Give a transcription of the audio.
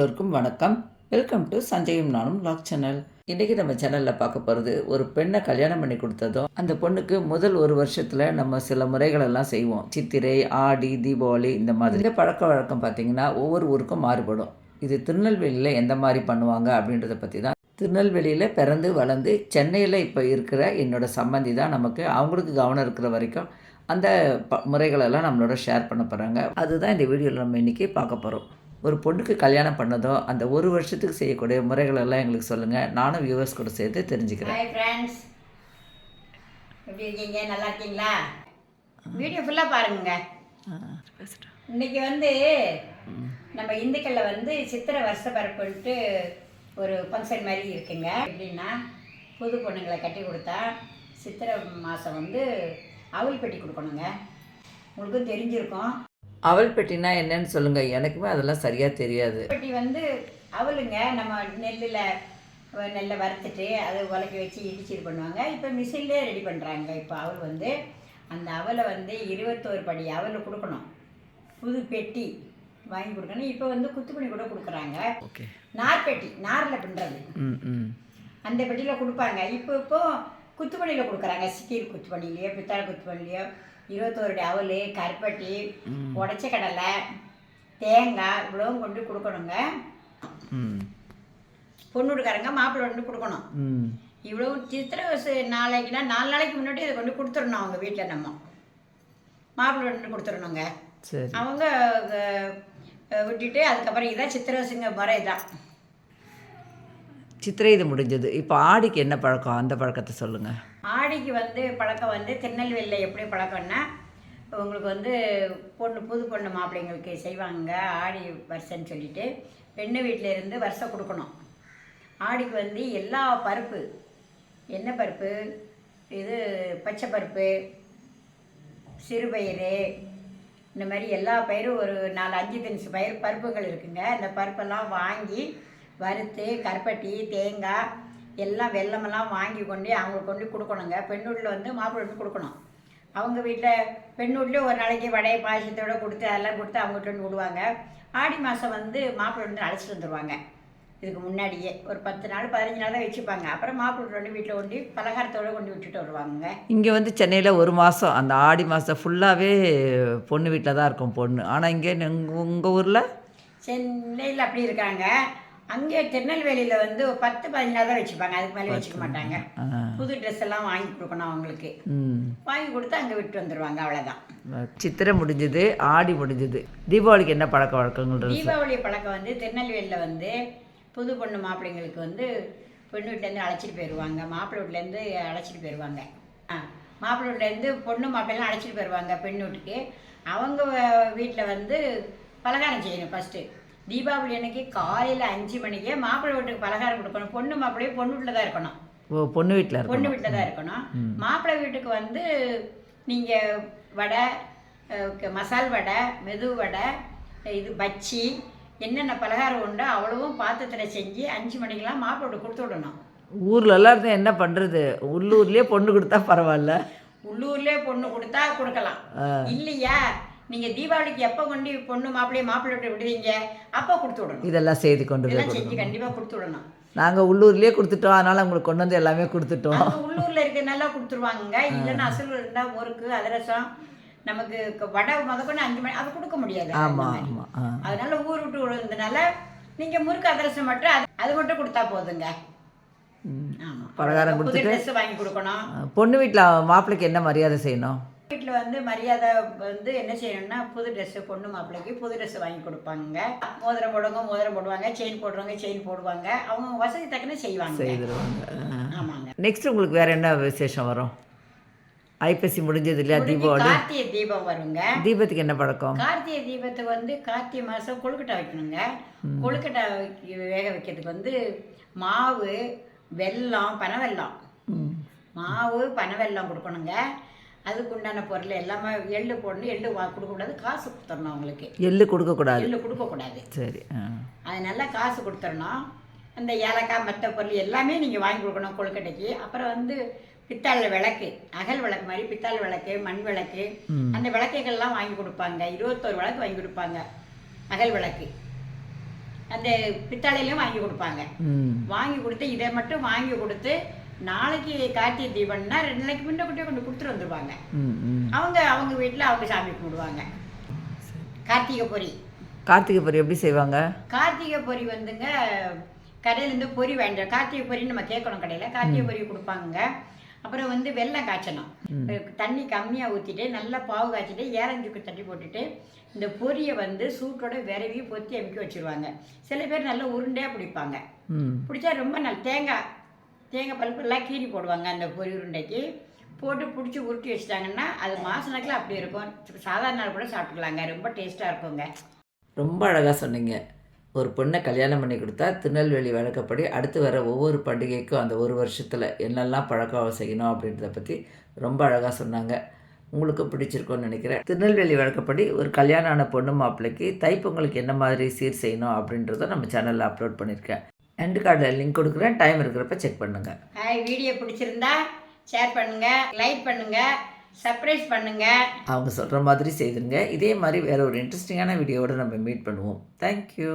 எல்லோருக்கும் வணக்கம். Welcome to சஞ்சயும் நானும் லாக் சேனல் இன்றைக்கி நம்ம சேனலில் பார்க்க போகிறது ஒரு பெண்ணை கல்யாணம் பண்ணி கொடுத்ததும் அந்த பொண்ணுக்கு முதல் ஒரு வருஷத்தில் நம்ம சில முறைகள் எல்லாம் செய்வோம். சித்திரை ஆடி தீபாவளி இந்த மாதிரி. இந்த பழக்க வழக்கம் பார்த்திங்கன்னா ஒவ்வொரு ஊருக்கும் மாறுபடும். இது திருநெல்வேலியில் எந்த மாதிரி பண்ணுவாங்க அப்படின்றத பற்றி தான். திருநெல்வேலியில் பிறந்து வளர்ந்து சென்னையில் இப்போ இருக்கிற என்னோடய சம்பந்தி தான் நமக்கு. அவங்களுக்கு கவனம் இருக்கிற வரைக்கும் அந்த ப முறைகளெல்லாம் நம்மளோட ஷேர் பண்ண போகிறாங்க அதுதான் இந்த வீடியோவில் நம்ம இன்றைக்கி பார்க்க போகிறோம் ஒரு பொண்ணுக்கு கல்யாணம் பண்ணதோ அந்த ஒரு வருஷத்துக்கு செய்யக்கூடிய முறைகளெல்லாம் எங்களுக்கு சொல்லுங்கள் நானும் வியூவர்ஸ் கூட சேர்த்து தெரிஞ்சுக்கிறேன். ஹாய் ஃப்ரெண்ட்ஸ் எப்படி இருக்கீங்க? நல்லா இருக்கீங்களா? வீடியோ ஃபுல்லாக பாருங்க. இன்னைக்கு வந்து நம்ம இந்துக்களில் வந்து சித்திரை வருஷ பரப்புன்ட்டு ஒரு ஃபங்க்ஷன் மாதிரி இருக்குங்க. எப்படின்னா புது பொண்ணுங்களை கட்டி கொடுத்தா சித்திரை மாதம் வந்து அவல் பெட்டி கொடுக்கணுங்க. உங்களுக்கும் தெரிஞ்சிருக்கும். அவல் பெட்டினா என்னன்னு சொல்லுங்கள் எனக்குமே அதெல்லாம் சரியாக தெரியாது. பெட்டி வந்து அவலுங்க நம்ம நெல்லில் நெல்லை வறுத்துட்டு அதை உலக்கி வச்சு இடிச்சு இது பண்ணுவாங்க. இப்போ மிஷின்லேயே ரெடி பண்ணுறாங்க இப்போ அவல் வந்து அந்த அவலை வந்து இருபத்தோரு படி அவலை கொடுக்கணும். புது பெட்டி வாங்கி கொடுக்கணும். இப்போ வந்து குத்துப்பணி கூட கொடுக்குறாங்க. ஓகே. நார் பெட்டி நாரில் ம் அந்த பெட்டியில் கொடுப்பாங்க. இப்போ இப்போ குத்துப்பணியில் கொடுக்குறாங்க. சிக்கீர் குத்துப்பணிலையோ பித்தாளை குத்துப்பணிலையோ இருபத்தோரு அடி அவல் கருப்பட்டி உடச்ச கடலை தேங்காய் இவ்வளவும் கொண்டு கொடுக்கணுங்க. பொண்ணு வீட்டுக்காரங்க மாப்பிள்ளை கொண்டு கொடுக்கணும். ம். இவ்வளவு சித்திரை வசு- நாளைக்குனா நாலு நாளைக்கு முன்னாடி இதை கொண்டு கொடுத்துடணும் அவங்க வீட்டில் நம்ம. மாப்பிள்ளை கொண்டு கொடுத்துடணுங்க. சரி. அவங்க விட்டுட்டு அதுக்கப்புறம் இதான் சித்திரவசுங்க முறை தான் சித்திரை இது முடிஞ்சது. இப்போ ஆடிக்கு என்ன பழக்கம்? அந்த பழக்கத்தை சொல்லுங்கள் ஆடிக்கு வந்து பழக்கம் வந்து திருநெல்வேலியில் எப்படி பழக்கம்னா உங்களுக்கு வந்து பொண்ணு புது பொண்ணு மாப்பிள்ளைங்களுக்கு செய்வாங்க ஆடி வருஷன்னு சொல்லிட்டு பெண்ணு வீட்டில் இருந்து வருஷம் கொடுக்கணும். ஆடிக்கு வந்து எல்லா பருப்பு என்ன பருப்பு? இது பச்சை பருப்பு சிறுபயிறு இந்த மாதிரி எல்லா பயிரும் ஒரு நாலு அஞ்சு தினசு பயிர் பருப்புகள் இருக்குங்க. அந்த பருப்பெல்லாம் வாங்கி வறுத்து கருப்பட்டி தேங்காய் எல்லாம் வெல்லமெல்லாம் வாங்கி கொண்டு அவங்க கொண்டு கொடுக்கணுங்க. பெண்ணூரில் வந்து மாப்பிள்ளை வந்து கொடுக்கணும். அவங்க வீட்டில் பெண்ணூர்லேயே ஒரு நாளைக்கு வடை பாயசத்தோட கொடுத்து அதெல்லாம் கொடுத்து அவங்ககிட்ட வந்து விடுவாங்க. ஆடி மாதம் வந்து மாப்பிள்ளை வந்து அழைச்சிட்டு வந்துடுவாங்க இதுக்கு முன்னாடியே ஒரு பத்து நாள் பதினஞ்சு நாள் தான் வச்சுப்பாங்க. அப்புறம் மாப்பிள்ளை வந்து வீட்டில் கொண்டு பலகாரத்தோடு கொண்டு விட்டுட்டு வருவாங்க இங்கே வந்து சென்னையில் ஒரு மாதம் அந்த ஆடி மாதம் ஃபுல்லாகவே பொண்ணு வீட்டில் தான் இருக்கும் பொண்ணு. ஆனால் இங்கே உங்கள் ஊரில்? சென்னையில் அப்படி இருக்காங்க. அங்கே திருநெல்வேலியில் வந்து பத்து பதினஞ்சு தான் வச்சுப்பாங்க. அதுக்கு மேலே வச்சுக்க மாட்டாங்க. புது ட்ரெஸ் எல்லாம் வாங்கி கொடுக்கணும் அவங்களுக்கு. வாங்கி கொடுத்து அங்கே விட்டு வந்துடுவாங்க அவ்வளோதான் சித்திரை முடிஞ்சது ஆடி முடிஞ்சது. தீபாவளிக்கு என்ன பழக்க வழக்கங்கள் தீபாவளி பழக்கம் வந்து திருநெல்வேலியில் வந்து புது பொண்ணு மாப்பிள்ளைங்களுக்கு வந்து பெண்ணு வீட்டிலேருந்து அழைச்சிட்டு போயிடுவாங்க மாப்பிள்ளை வீட்டிலேருந்து அழைச்சிட்டு போயிடுவாங்க ஆ. மாப்பிள்ளை வீட்டிலேருந்து பொண்ணு மாப்பிள்ளைலாம் அழைச்சிட்டு போயிடுவாங்க பெண்ணு வீட்டுக்கு. அவங்க வீட்டில் வந்து பலகாரம் செய்யணும் ஃபஸ்ட்டு தீபாவளி அன்னைக்கு காலையில் அஞ்சு மணிக்கே மாப்பிள்ளை வீட்டுக்கு பலகாரம் கொடுக்கணும். பொண்ணு மாப்பிள்ளையும் பொண்ணு வீட்டில் தான் இருக்கணும். ஓ பொண்ணு வீட்டில் பொண்ணு வீட்டில் தான் இருக்கணும். மாப்பிள்ளை வீட்டுக்கு வந்து நீங்கள் வடை மசால் வடை மெது வடை இது பச்சி என்னென்ன பலகாரம் உண்டோ அவ்வளவும் பாத்திரத்தில் செஞ்சு அஞ்சு மணிக்கெல்லாம் மாப்பிள்ளை வீட்டுக்கு கொடுத்து விடணும். ஊரில் எல்லாரும் என்ன பண்ணுறது உள்ளூர்லேயே பொண்ணு கொடுத்தா பரவாயில்ல. உள்ளூர்லேயே பொண்ணு கொடுத்தா கொடுக்கலாம். இல்லையா? நீங்கள் தீபாவளிக்கு எப்போ கொண்டு பொண்ணு மாப்பிள்ளைய மாப்பிள்ளை வீட்டு விடுவீங்க அப்போ கொடுத்து விடணும். இதெல்லாம் செய்து கொண்டு இதெல்லாம் செஞ்சு கண்டிப்பாக கொடுத்து விடணும். நாங்கள் உள்ளூர்லேயே கொடுத்துட்டோம். அதனால் உங்களுக்கு கொண்டு வந்து எல்லாமே கொடுத்துட்டோம். உள்ளூர்ல இருக்கிறனால கொடுத்துருவாங்க இல்லைன்னா அசல் இருந்தா முறுக்கு அதிரசம் நமக்கு வடை முதற்கொண்டு அஞ்சு மணி அது கொடுக்க முடியாது. ஆமாம் அதனால ஊர் விட்டு விழுந்தனால நீங்க முறுக்கு அதிரசம் மட்டும் அது அது மட்டும் கொடுத்தா போதுங்க. பலகாரம் கொடுத்துட்டு வாங்கி கொடுக்கணும். பொண்ணு வீட்டில் மாப்பிள்ளைக்கு என்ன மரியாதை செய்யணும்? வீட்டில் வந்து மரியாதை வந்து என்ன செய்யணும்னா புது ட்ரெஸ் பொண்ணு மாப்பிள்ளைக்கு புது ட்ரெஸ் வாங்கி கொடுப்பாங்க. மோதிரம் போடுவாங்க மோதிரம் போடுவாங்க செயின் போடுறவங்க செயின் போடுவாங்க. அவங்க வசதி தக்கன செய்வாங்க. செய்திருவாங்க. ஆமாங்க. நெக்ஸ்ட் உங்களுக்கு வேறு என்ன விசேஷம் வரும்? ஐப்பசி முடிஞ்சது இல்லையா? தீபாவளி. கார்த்திகை தீபம் வருங்க. தீபத்துக்கு என்ன பழக்கம்? கார்த்திகை தீபத்துக்கு வந்து கார்த்திகை மாதம் கொழுக்கட்டை வைக்கணுங்க. கொழுக்கட்டை வைக்க- வேக வைக்கிறதுக்கு வந்து மாவு வெல்லம் பனவெல்லம். மாவு பனவெல்லம் கொடுக்கணுங்க. அதுக்கு உண்டான பொருள் எல்லாமே எள்ளு போடணும் எள்ளு வா கொடுக்கக்கூடாது காசு கொடுத்துடணும் அவங்களுக்கு. எள்ளு கொடுக்கக்கூடாது. எள்ளு கொடுக்கக்கூடாது. சரி அதனால காசு கொடுத்துடணும். அந்த ஏலக்காய் மற்ற பொருள் எல்லாமே நீங்கள் வாங்கி கொடுக்கணும் கொழுக்கட்டைக்கு. அப்புறம் வந்து பித்தாளை விளக்கு அகல் விளக்கு மாதிரி பித்தாளை விளக்கு மண் விளக்கு. அந்த விளக்குகள்லாம் வாங்கி கொடுப்பாங்க. இருபத்தோரு விளக்கு வாங்கி கொடுப்பாங்க. அகல் விளக்கு. அந்த பித்தளையிலையும் வாங்கி கொடுப்பாங்க. வாங்கி கொடுத்து இதை மட்டும் வாங்கி கொடுத்து நாளைக்கு கார்த்திகை தீபம்னா ரெண்டு நாளைக்கு முன்ன கொண்டு கொண்டு கொடுத்துட்டு ம் அவங்க அவங்க வீட்டில் அவங்க சாமி கும்பிடுவாங்க. கார்த்திகை பொரி. கார்த்திகை பொரி எப்படி செய்வாங்க? கார்த்திகை பொரி வந்துங்க கடையிலேருந்து பொரி வேண்டாம் கார்த்திகை பொரி நம்ம கேட்கணும் கடையில். கார்த்திகை பொரி கொடுப்பாங்க அப்புறம் வந்து வெல்லம் காய்ச்சணும். தண்ணி கம்மியாக ஊற்றிட்டு நல்லா பாவு காய்ச்சிட்டு ஏலஞ்சுக்கு தட்டி போட்டுட்டு இந்த பொரியை வந்து சூட்டோட விரவி பொத்தி அமுக்கி வச்சுருவாங்க. சில பேர் நல்லா உருண்டையாக பிடிப்பாங்க. பிடிச்சா ரொம்ப நல்ல தேங்காய் தேங்காய் பல்பெல்லாம் கீறி போடுவாங்க அந்த பொரி உருண்டைக்கு. போட்டு பிடிச்சி உருட்டி வச்சிட்டாங்கன்னா அது மாசனக்கில் அப்படி இருக்கும். சாதாரண நாள் கூட சாப்பிட்டுக்கலாங்க. ரொம்ப டேஸ்ட்டாக இருக்குங்க. ரொம்ப அழகாக சொன்னீங்க. ஒரு பொண்ணை கல்யாணம் பண்ணி கொடுத்தா திருநெல்வேலி வழக்கப்படி அடுத்து வர ஒவ்வொரு பண்டிகைக்கும் அந்த ஒரு வருஷத்தில் என்னெல்லாம் பழக்கம் செய்யணும் அப்படின்றத பற்றி ரொம்ப அழகாக சொன்னாங்க. உங்களுக்கும் பிடிச்சிருக்கும்னு நினைக்கிறேன். திருநெல்வேலி வழக்கப்படி ஒரு கல்யாணம் ஆன பொண்ணு மாப்பிள்ளைக்கு தைப்பொங்கலுக்கு என்ன மாதிரி சீர் செய்யணும் அப்படின்றத நம்ம சேனலில் அப்லோட் பண்ணியிருக்கேன். எண்டு கார்டில் லிங்க் கொடுக்குறேன். டைம் இருக்கிறப்ப செக் பண்ணுங்கள் ஹாய் வீடியோ பிடிச்சிருந்தா ஷேர் பண்ணுங்க லைக் பண்ணுங்க சர்ப்ரைஸ் பண்ணுங்க. அவங்க சொல்கிற மாதிரி செய்துங்க இதே மாதிரி வேறு ஒரு இன்ட்ரெஸ்டிங்கான வீடியோவோட நம்ம மீட் பண்ணுவோம். தேங்க்யூ